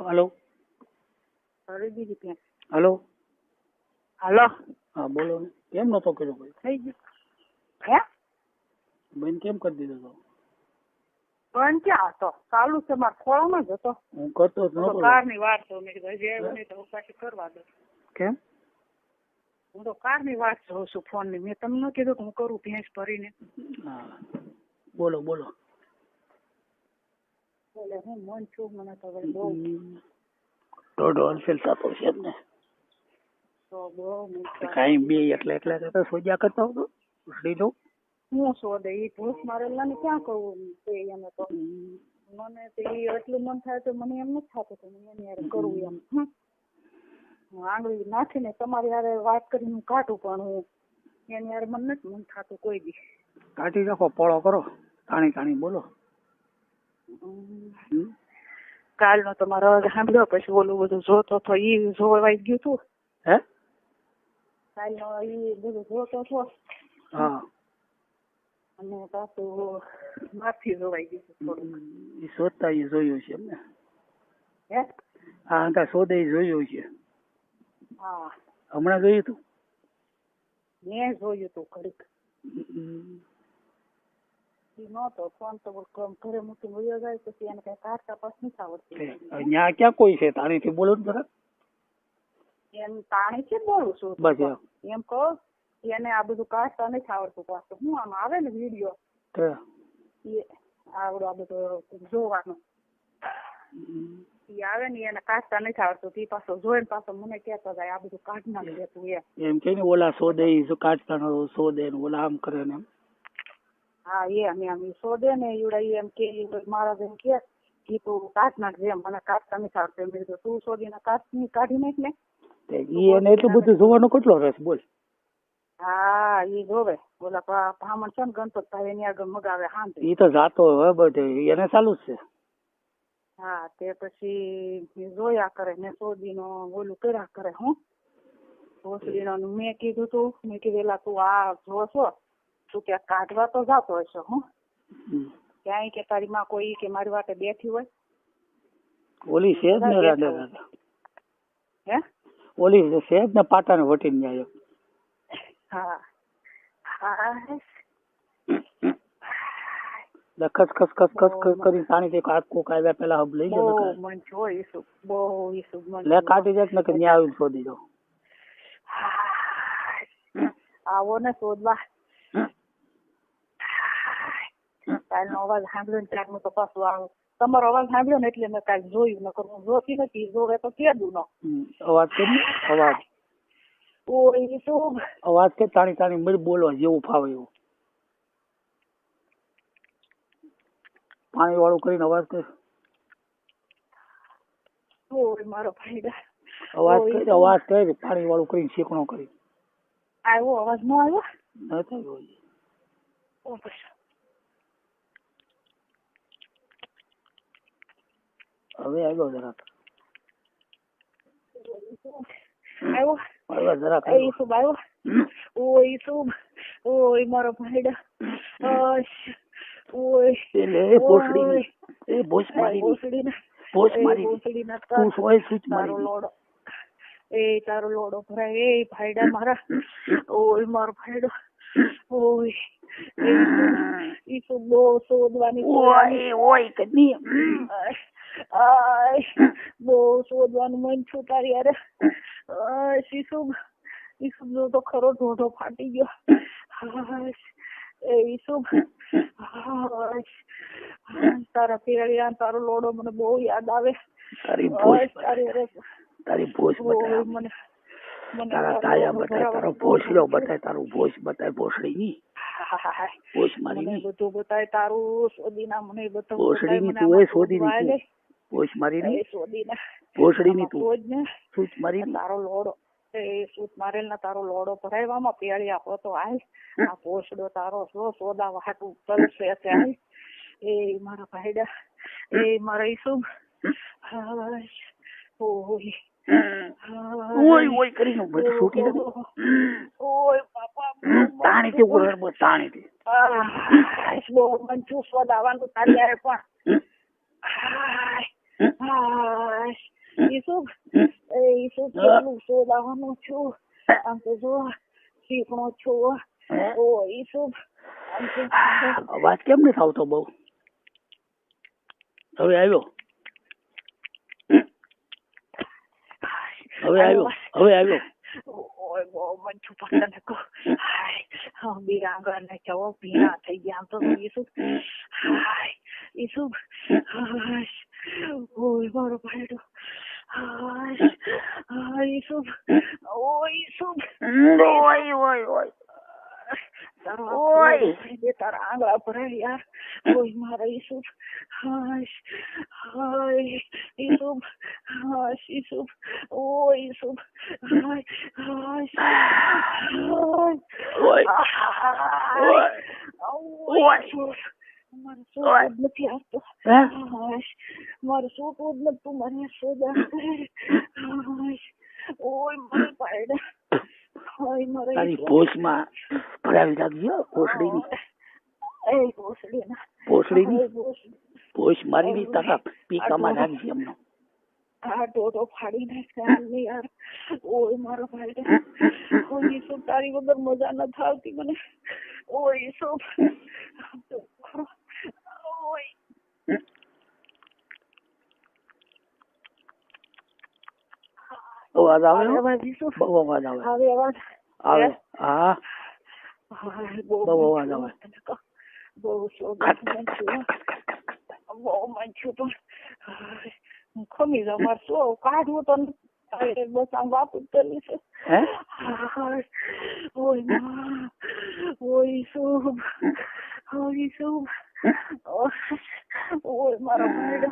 Hello. દીધી hello. હા બોલો ને. કેમ નતો કર્યો ભાઈ? થઈ ગયું. હે? બેન કેમ કરી દીધો તો? પણ ક્યાં હતો? ચાલુ છે મારા ખોળામાં જ હતો. હું કરતો જ તો કારની વાત તો મેં કીધું હજી આવ્યો નહીં તો પાછી કરવા દો કેમ? હું તો કારની વાત જોઉં છું ફોનની મેં તમને કીધું કે હું કરું ભેંસ ભરીને. હા. બોલો બોલો એટલે હું મન છું મને તો હવે બહુ દોઢ હોલસેલ થતો છે એમ ને તો બહુ મન થાય. કાંઈ બે એટલે એટલે કરતા સોજા કરતા હતો લીધો હું શોધે ઈ ભૂસ મારેલા ને ક્યાં કહું તે એને તો મને તો ઈ એટલું મન થાય તો મને એમ નથી થતું કે હું એની હારે કરું એમ હમ. હું આંગળી નાખીને તમારી હારે વાત કરીને હું કાઢું પણ હું એની હારે મને નથી મન થતું કોઈ દી કાઢી નાખો પોળો કરો તાણી તાણી બોલો હમ. હમ? કાલનો તમારો અવાજ સાંભળ્યો પછી ઓલું બધું જોતો તો ઈ જોવાઈ ગયું તું? હે? કાલનો ઈ બધું જોતો હતો હા. અને પાછું માફી જોવાઈ ગયું થોડું એ શોધતા એ જોયું છે એમને. હે? હા અંકા શોધે જોયું છે. હા. હમણાં જોયું તું? મેં જોયું તું ઘડીક. ઈ નહોતો ફોન તો ઘરે મૂકીને વયો જાય પછી એને કઈ કાઢતા પાસ નથી આવડતું. તે અહીંયા ક્યાં કોઈ છે? તાણીથી બોલો ને જરા એમ તાણી છે બોલું છું. બસ એમ. કહો એને આ બધું કાઢતા નથી આવડતું પાછું. હું આમ આવે ને વીડિયો? તે. એ આવડો આ બધો જોવાનો. ઈ આવે ને એને કાઢતા નથી આવડતું. ઈ પાછો જોઈને પાછો મને કહેતો જાય આ બધું કાઢ નાખ દે એમ. કે ને ઓલા શોધે કાઢતા ન ઓલા આમ કરે ને એમ. હા એ અમે આમ શોધે ને ઈવડા એમ કે મહારાજ જેમ કે કીધું તું કાઢ નાખજે એમ મને કાઢતા નથી આવડતું એમ કીધું તું શોધીને કાઢ કાઢી નાખ ને. ઈ એને એટલું બધું જોવાનો કેટલો રસ બોલ. હા ઈ જોવે. બોલા બ્રાહ્મણ છે ને ગણપતભાઈ એની આગળ મગાવે હા ઈ તો જાતો હવે બધે એને ચાલુ જ છે. હા તે પછી જોયા કરે ને સોદીનો ઓલું કર્યા કરે હું. ભોસડીનો મેં કીધું તું મેં કીધું તું આ જો છો તું ક્યાંક કાઢવા તો જાતો હશે હું. ક્યાંય કે તારી માં કોઈ કે મારી વાટે બેઠી હોય. ઓલી છે જ ને રાડે રાડે હે? ઓલી છે જ ને પાટાને વટીને જાય. હા. હા ખસ ખસ ખસ ખસ ખસ કરી તાણી થી કાક કોક આવ્યા પેલા હબ લઈ ગયો બહુ મન છો ઈસુ બહુ ઈસુ મન લે કાઢી જાય ને કે ન્યા આવીને શોધી દો. આવો ને શોધવા. કાલનો અવાજ સાંભળ્યો ને ત્યારનું તો પાછું આવું તમારો અવાજ સાંભળ્યો ને એટલે મેં કાલ જોયું નકર હું જોતી નથી જોવે તો કેદું નો. અવાજ કે અવાજ? ઓય તો અવાજ કે તાણી તાણી મરી બોલવા જેવું ફાવે એવું. પાણી વાળું કરીને અવાજ કર. ઓય મારો ફાયદા અવાજ કરી અવાજ કરી પાણી વાળું કરીને શેકણો કરી. આવ્યો અવાજ નો આવ્યો? ન થયું ઓ બસ. હવે આવ્યો જરાક. આવ્યો? આવ્યો જરાક આવ્યો. આવ્યો? હમ. ઓય મારો ભાઈડા. ઓય એ ભોસ મારી તું સોય સૂચ મારી લોડો. એ તારો લોડો ભરાય એ ભાઈડા મારા. ઓય મારો ભાઈડો. ઓય. એ શોધવાની ઓય ઓય કદી આય બહુ શોધવાનું મન છું તારી અરે આય ઈસુબ ઈસુબ તો ખરો ઢોઢો ફાટી ગયો. એ ઈસુબ તારા પેળિયા તારો લોડો મને બહુ યાદ આવે. તારી ભોજ તારી બહુ બતાય મને મને તારા તાયા બતાય તારો ભોસલો બતાય તારું ભોજ બતાય ભોસડી ની મને તારું સોદીના મને તું એ સોદીના તું. સૂચ મારી લોડો. એ સૂત મારેલ ના તારો લોડો ભરાયવામાં પેળી આપો તો આય આ પોસડો તારો સો સોદા વાટ ઉપર છે આય એ મારા ભાઈડા. એ મારા ઈસુ ઓય. ઓય ઓય કરીને બધું છૂટી નથી ઓય બાપા તાણી થી ઓરડ બસ તાણી થી. બહુ મન તારી પણ. કેટલું છું. આમ તો જો શીખણો છું ઓ ઈ શું અવાજ કેમ નથી આવતો બહુ? હવે આવ્યો? હવે આવ્યો હવે આવ્યો ઓય બહુ મન છું પસંદ કો હાય હા બિરાંગા ને ચવો ભીના થઈ ગયા આમ તો ઈ શું હાય ઈ શું હાય ઓય મારો ભાઈડો હાય હાય ઈ શું ઓય ઈ શું ઓય ઓય ઓય તારો ઓય. ઓય તારા આંગળા ભરાય યાર ઓય મારા ઈસુ હાશ હાય ઈસુ હાશ ઈસુ ઓય ઈસુ હાય હાશ હાય ઓય ઓય ઓય ઈસુ મારે ઓય. શું નથી આવતો હે હાશ મારે શું જ નથી મારે સોદા તારી પોષમાં ભરાવી રાખજો ભોસડીની એ ભોસડીના ભોસડીની. ભોજ મારીની તાકા પીકામાં રાખજે એમનો આ ડોડો ફાડી નાખ્યા યાર ઓય મારો ભાઈ ઓય ઈસુ તારી વગર મજા ન આવતી મને ઓય ઈસુ ઓય અવાજ આવે હવે અવાજ ઈસુ બહુ અવાજ આવે હવે અવાજ આવે હા હાય, બહુ બહુ અવાજ આવે. બહુ શોખ ખટ, ખટ, મન ખટ, છું. ખટ, ખટ, ખટ, ખટ, ખટ. બહુ મન છું પણ હાય, હું ખમી જાઉં મારે શું કાઢવું તો નથી. હાય, બસ આમ વાતું જ કરવી છે હે હાય, ઓયમાં, ઓય શુભ, ઓય શુભ, ઓય મારો ભાઈડો.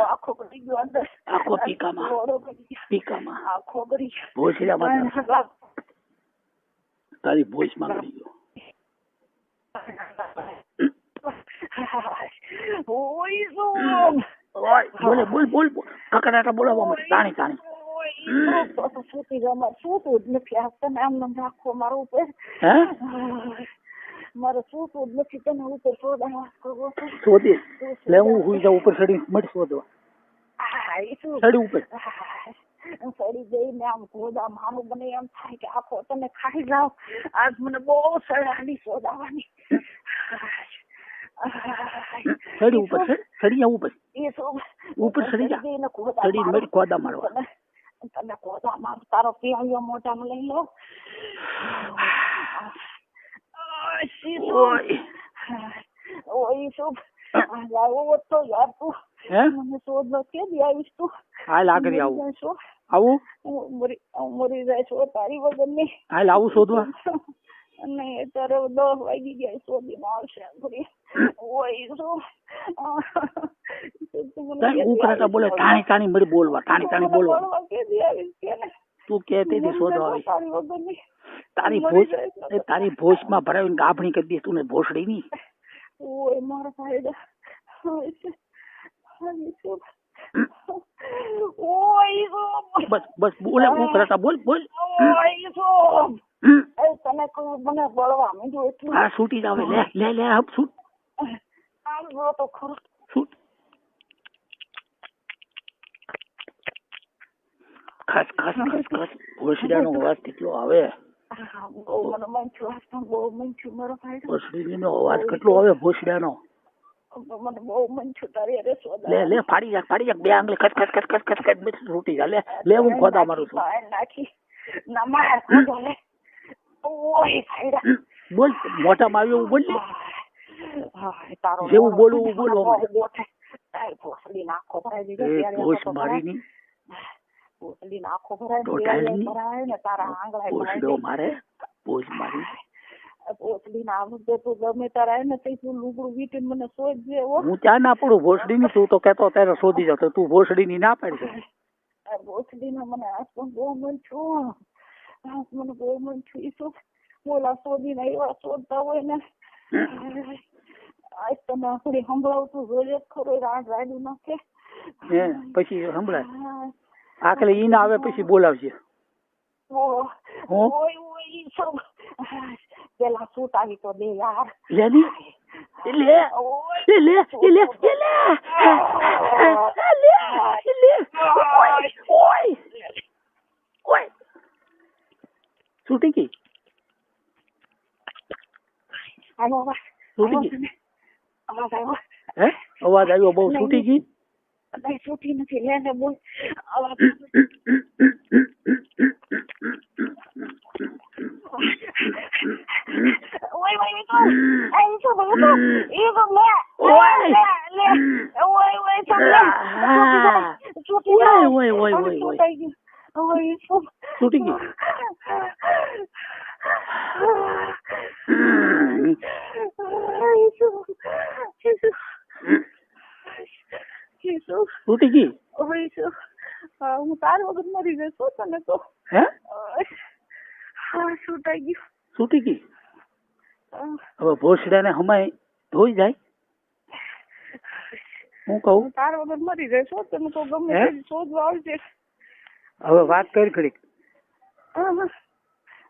આખો કરી ગયો અંદર. આખો પીકામાં. ગયો. પીકામાં આખો ગયો. ભોસડીયામાં તાર- ભોજમાં કરી ગયો ઓય. ઓય બોલે બોલ કકડાટા બોલાવવા માટે તાણી તાણી શુભ. તો સુતી જાઉં. મારે સૂતું જ નથી આ તમે આમ નામ રાખો મારા ઉપર હે મારે સૂતું જ નથી તને ઉપર શોધી? હું જાઉં મળી શોધવા. ઉપર. સડી જઈને આમ ગોદા માનું મને એમ થાય કે આખો તને ખાઈ જાઓ. આજ મને બહુ સડાની સોદાવાની ચડી ઉપર ચડ- ચડી જા ઉપર ઉપર સડી જા. ચડીને મળી ગોદા મારવા. તમે ગોદા માર તારો પિયાળીઓ મોઢામાં લઈ લો. શી શું? ઓય ઓય શું આજ આવ્યો હોત તો યાર તું. હે? મને શોધ કે આવીશ તું. હાલ આગળ આવું. મરી જઈશ. હો. આવું મરી મરી જાય છો તારી વગરની હાલ આવું શોધવા. અને અત્યારે દસ વાગી ગયા શોધી માં આવશે ઘડી ઓય શું તું. કે દી બોલે? ટાણી તાણી મળી બોલવા ટાણી ટાણી બોલવા? તું કે તેથી શોધવા આવી. તારી વગરની તારી ભોજ તારી ભોજમાં ભરાવીને ગાભણી કરી દઈશ તું ભોસડી ની ઓય મારા શું? બસ બસ બોલે ઉકળાટા બોલ બોલ. એ તને કહું મને બળવા માંડ્યું એટલું. હા છૂટી જાવે લે લે લે હપ છૂટ. આમ જો તો ખરો. છૂટ. ખસ ખસ ખસ ખસ. નો અવાજ કેટલો આવે. મારો ભોસડીનો અવાજ કેટલો આવે સોદા લે લે ફાડી જા ફાડી બે આંગળી જા લે લે હું ખોદા મારું છું માર. બોલ મોઢામાં આવ્યું એવું બોલ હા તારો જેવું બોલવું. ગોઠે. ભોસડી નાખો ભરાઈ દીધો એ ત્યારે ભોસ આખો ભરાય. ભરાય ને તારા આંગળા ભોસડો મારે ભોસ મારી ભોસડી ના આવડે તું ગમે તારા ને તઈ તું લુગડું વીટીને મને શોધજે હું ત્યાં ના પડું ભોસડી તું તો કેતો ત્યારે શોધી જતો તું ભોસડી ના પાડી દે. આ ભોસડી ના મને આજ બહુ મન છું આજ મને બહુ મન છું ઈ શું બોલા શોધીને એવા શોધતા હોય ને આજ તને આપડી સંભળાવતું જોઈએ ખરો રાડ રાડ્યું નાખે પછી સંભળાય. આખલે ઈ ના આવે પછી બોલાવજે. પેલા સૂટ આવી તો છૂટી ગઈ? આનો અવાજ અવાજ આવ્યો બહુ છૂટી ગઈ? નહીં છૂટી નથી લે ને બોલ અવાજ ઓય ઓય તો એ તો બોલો તો એ તો લે ઓય. લે લે ઓય ઓય તો લે Ah. છૂટી ઓય, જાય ઓય, ઓય, હવે ઓય, ઓય. છૂટાઈ ગયું. ઓય તો છૂટી ગઈ હું તાર વગર મરી જઈશ તને તો હે છૂટાઈ ગયું છૂટી ગઈ હવે ભોસડાને હમાય ધોઈ જાય હું કહું તાર વગર મરી જઈશ હો, તને તો ગમે શોધવા આવજે હવે વાત કરી ખડીક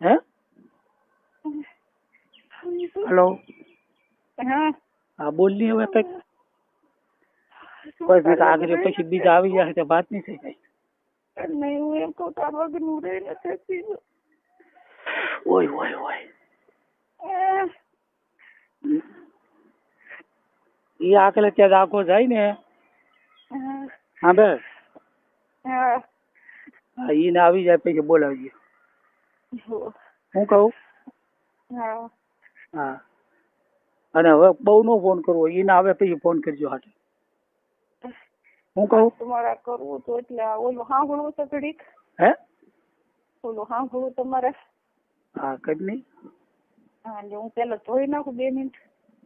હે હેલો હા હા બોલ હવે કંઈક કોઈ બીજા આગળ પછી બીજા આવી જાય તો વાત નહીં થઈ જાય. નહીં હું એમ કહું તાર વગર હું રહી નથી ઓય ઓય ઓય. એ, આગળ ત્યાં આખો જાય ને. હા, બે હા, હા ને આવી જાય પછી બોલાવજે. હો, હું કહું? હા, હા. અને હવે બહુ નો ફોન કરવો ઈને આવે પછી ફોન કરજો હાટે. હું કહું? તમારે કરવું તો એટલે ઓલું સાંભળવું તો ઘડીક. હે? ઓલું સાંભળવું તમારે. હા કઈ નહીં. હા એટલે હું પેલા ધોઈ નાખું બે મિનિટ.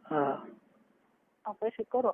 હા પછી કરો.